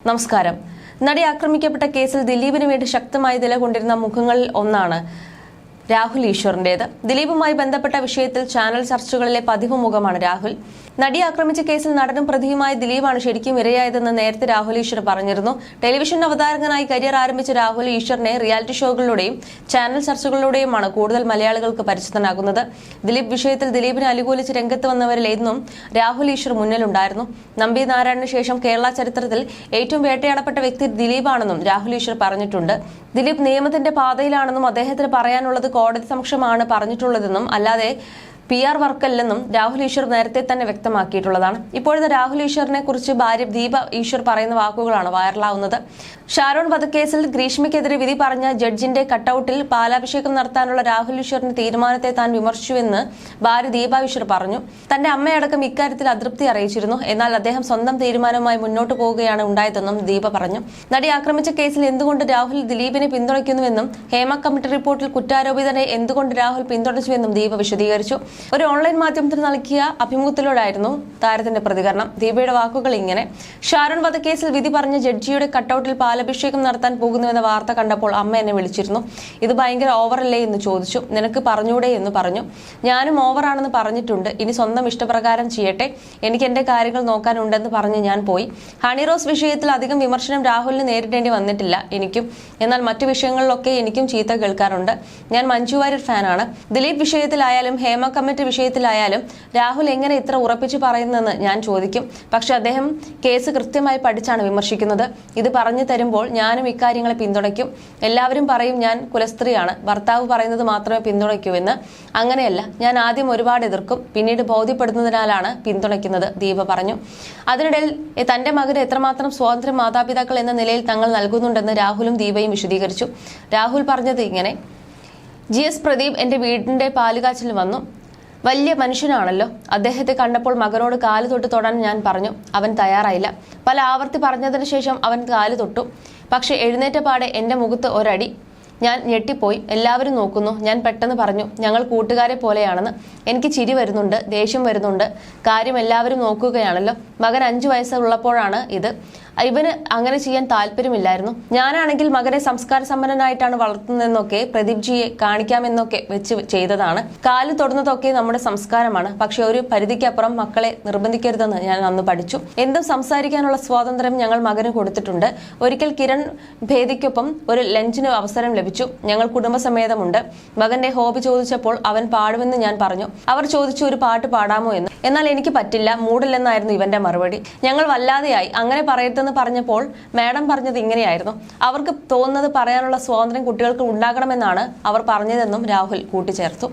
നമസ്കാരം. നടി ആക്രമിക്കപ്പെട്ട കേസിൽ ദിലീപിന് വേണ്ടി ശക്തമായി നിലകൊണ്ടിരുന്ന മുഖങ്ങളിൽ ഒന്നാണ് രാഹുൽ ഈശ്വറിന്റേത്. ദിലീപുമായി ബന്ധപ്പെട്ട വിഷയത്തിൽ ചാനൽ ചർച്ചകളിലെ പതിവ് മുഖമാണ് രാഹുൽ. നടി ആക്രമിച്ച കേസിൽ നടനും പ്രതിയുമായ ദിലീപാണ് ശരിക്കും ഇരയായതെന്ന് നേരത്തെ രാഹുൽ ഈശ്വർ പറഞ്ഞിരുന്നു. ടെലിവിഷൻ അവതാരകനായി കരിയർ ആരംഭിച്ച രാഹുൽ ഈശ്വറിനെ റിയാലിറ്റി ഷോകളിലൂടെയും ചാനൽ ചർച്ചകളിലൂടെയുമാണ് കൂടുതൽ മലയാളികൾക്ക് പരിചിതനാകുന്നത്. ദിലീപ് വിഷയത്തിൽ ദിലീപിനെ അനുകൂലിച്ച് രംഗത്ത് വന്നവരിൽ രാഹുൽ ഈശ്വർ മുന്നിലുണ്ടായിരുന്നു. നമ്പി നാരായണന് ശേഷം കേരള ചരിത്രത്തിൽ ഏറ്റവും വേട്ടയാടപ്പെട്ട വ്യക്തി ദിലീപാണെന്നും രാഹുൽ ഈശ്വർ പറഞ്ഞിട്ടുണ്ട്. ദിലീപ് നിയമത്തിന്റെ പാതയിലാണെന്നും അദ്ദേഹത്തിന് പറയാനുള്ളത് കോടതി സമക്ഷമാണ് പറഞ്ഞിട്ടുള്ളതെന്നും അല്ലാതെ പി ആർ വർക്കല്ലെന്നും രാഹുൽ ഈശ്വർ നേരത്തെ തന്നെ വ്യക്തമാക്കിയിട്ടുള്ളതാണ്. ഇപ്പോഴത്തെ രാഹുൽ ഈശ്വറിനെ കുറിച്ച് ഭാര്യ ദീപ ഈശ്വർ പറയുന്ന വാക്കുകളാണ് വൈറലാവുന്നത്. ഷാരോൺ വധക്കേസിൽ ഗ്രീഷ്മയ്ക്കെതിരെ വിധി പറഞ്ഞ ജഡ്ജിന്റെ കട്ടൌട്ടിൽ പാലാഭിഷേകം നടത്താനുള്ള രാഹുൽ ഈശ്വറിന്റെ തീരുമാനത്തെ താൻ വിമർശിച്ചുവെന്ന് ഭാര്യ ദീപ ഈശ്വർ പറഞ്ഞു. തന്റെ അമ്മയടക്കം ഇക്കാര്യത്തിൽ അതൃപ്തി അറിയിച്ചിരുന്നു. എന്നാൽ അദ്ദേഹം സ്വന്തം തീരുമാനവുമായി മുന്നോട്ട് പോവുകയാണ് ഉണ്ടായതെന്നും ദീപ പറഞ്ഞു. നടി ആക്രമിച്ച കേസിൽ എന്തുകൊണ്ട് രാഹുൽ ദിലീപിനെ പിന്തുണയ്ക്കുന്നുവെന്നും ഹേമ കമ്മിറ്റി റിപ്പോർട്ടിൽ കുറ്റാരോപിതനെ എന്തുകൊണ്ട് രാഹുൽ പിന്തുണച്ചുവെന്നും ദീപ വിശദീകരിച്ചു. ഒരു ഓൺലൈൻ മാധ്യമത്തിന് നൽകിയ അഭിമുഖത്തിലൂടായിരുന്നു താരത്തിന്റെ പ്രതികരണം. ദീപയുടെ വാക്കുകൾ ഇങ്ങനെ. ഷാരോൺ വധക്കേസിൽ വിധി പറഞ്ഞ ജഡ്ജിയുടെ കട്ടൌട്ടിൽ പാലഭിഷേകം നടത്താൻ പോകുന്നുവെന്ന വാർത്ത കണ്ടപ്പോൾ അമ്മ എന്നെ വിളിച്ചിരുന്നു. ഇത് ഭയങ്കര ഓവറല്ലേ? എന്ന് ചോദിച്ചു. നിനക്ക് പറഞ്ഞൂടെ? എന്ന് പറഞ്ഞു. ഞാനും ഓവറാണെന്ന് പറഞ്ഞിട്ടുണ്ട്. ഇനി സ്വന്തം ഇഷ്ടപ്രകാരം ചെയ്യട്ടെ. എനിക്ക് എന്റെ കാര്യങ്ങൾ നോക്കാനുണ്ടെന്ന് പറഞ്ഞ് ഞാൻ പോയി. ഹണി റോസ് വിഷയത്തിൽ അധികം വിമർശനം രാഹുലിന് നേരിടേണ്ടി വന്നിട്ടില്ല എനിക്കും. എന്നാൽ മറ്റു വിഷയങ്ങളിലൊക്കെ എനിക്കും ചീത്ത കേൾക്കാറുണ്ട്. ഞാൻ മഞ്ജു വാര്യർ ഫാനാണ്. ദിലീപ് വിഷയത്തിലായാലും ഹേമ വിഷയത്തിലായാലും രാഹുൽ എങ്ങനെ ഇത്ര ഉറപ്പിച്ചു പറയുന്നതെന്ന് ഞാൻ ചോദിക്കും. പക്ഷെ അദ്ദേഹം കേസ് കൃത്യമായി പഠിച്ചാണ് വിമർശിക്കുന്നത്. ഇത് പറഞ്ഞു തരുമ്പോൾ ഞാനും ഇക്കാര്യങ്ങളെ പിന്തുണയ്ക്കും. എല്ലാവരും പറയും ഞാൻ കുലസ്ത്രീയാണ്. ഭർത്താവ് പറയുന്നത് മാത്രമേ പിന്തുണയ്ക്കൂ എന്ന് അങ്ങനെയല്ല ഞാൻ ആദ്യം ഒരുപാട് എതിർക്കും പിന്നീട് ബോധ്യപ്പെടുന്നതിനാലാണ് പിന്തുണയ്ക്കുന്നത് ദീപ പറഞ്ഞു. അതിനിടയിൽ തന്റെ മകന് എത്രമാത്രം സ്വാതന്ത്ര്യ മാതാപിതാക്കൾ എന്ന നിലയിൽ തങ്ങൾ നൽകുന്നുണ്ടെന്ന് രാഹുലും ദീപയും വിശദീകരിച്ചു. രാഹുൽ പറഞ്ഞത് ഇങ്ങനെ ജി. എസ്. പ്രദീപ് എന്റെ വീടിന്റെ പാലുകാച്ചിൽ വന്നു. വലിയ മനുഷ്യനാണല്ലോ. അദ്ദേഹത്തെ കണ്ടപ്പോൾ മകനോട് കാൽ തൊട്ട് തൊടാൻ ഞാൻ പറഞ്ഞു. അവൻ തയ്യാറായില്ല. പല ആവർത്തി പറഞ്ഞതിന് ശേഷം അവൻ കാൽ തൊട്ടു. പക്ഷെ എഴുന്നേറ്റ പാടെ എന്റെ മുഖത്ത് ഒരടി. ഞാൻ ഞെട്ടിപ്പോയി. എല്ലാവരും നോക്കുന്നു. ഞാൻ പെട്ടെന്ന് പറഞ്ഞു ഞങ്ങൾ കൂട്ടുകാരെ പോലെയാണെന്ന്. എനിക്ക് ചിരി വരുന്നുണ്ട് ദേഷ്യം വരുന്നുണ്ട്. കാര്യം എല്ലാവരും നോക്കുകയാണല്ലോ. മകൻ അഞ്ചു വയസ്സുള്ളപ്പോഴാണ് ഇത്. ഇവന് അങ്ങനെ ചെയ്യാൻ താല്പര്യമില്ലായിരുന്നു. ഞാനാണെങ്കിൽ മകനെ സംസ്കാര സമ്പന്നനായിട്ടാണ് വളർത്തുന്നതെന്നൊക്കെ പ്രദീപ് ജിയെ കാണിക്കാമെന്നൊക്കെ വെച്ച് ചെയ്തതാണ്. കാൽ തൊടുന്നതൊക്കെ നമ്മുടെ സംസ്കാരമാണ്. പക്ഷെ ഒരു പരിധിക്കപ്പുറം മക്കളെ നിർബന്ധിക്കരുതെന്ന് ഞാൻ അന്ന് പഠിച്ചു. എന്തും സംസാരിക്കാനുള്ള സ്വാതന്ത്ര്യം ഞങ്ങൾ മകന് കൊടുത്തിട്ടുണ്ട്. ഒരിക്കൽ കിരൺ ഭേദിക്കൊപ്പം ഒരു ലഞ്ചിന് അവസരം ലഭിച്ചു. ഞങ്ങൾ കുടുംബസമേതമുണ്ട്. മകന്റെ ഹോബി ചോദിച്ചപ്പോൾ അവൻ പാടുമെന്ന് ഞാൻ പറഞ്ഞു. അവർ ചോദിച്ചു ഒരു പാട്ട് പാടാമോ എന്ന്? എന്നാൽ എനിക്ക് പറ്റില്ല. മൂടില്ലെന്നായിരുന്നു ഇവന്റെ മറുപടി. ഞങ്ങൾ വല്ലാതെയായി. അങ്ങനെ പറയരുതെന്ന് പറഞ്ഞപ്പോൾ മാഡം പറഞ്ഞത് ഇങ്ങനെയായിരുന്നു. അവർക്ക് തോന്നുന്നത് പറയാനുള്ള സ്വാതന്ത്ര്യം കുട്ടികൾക്ക് ഉണ്ടാകണമെന്നാണ് അവർ പറഞ്ഞതെന്നും രാഹുൽ കൂട്ടിച്ചേർത്തു.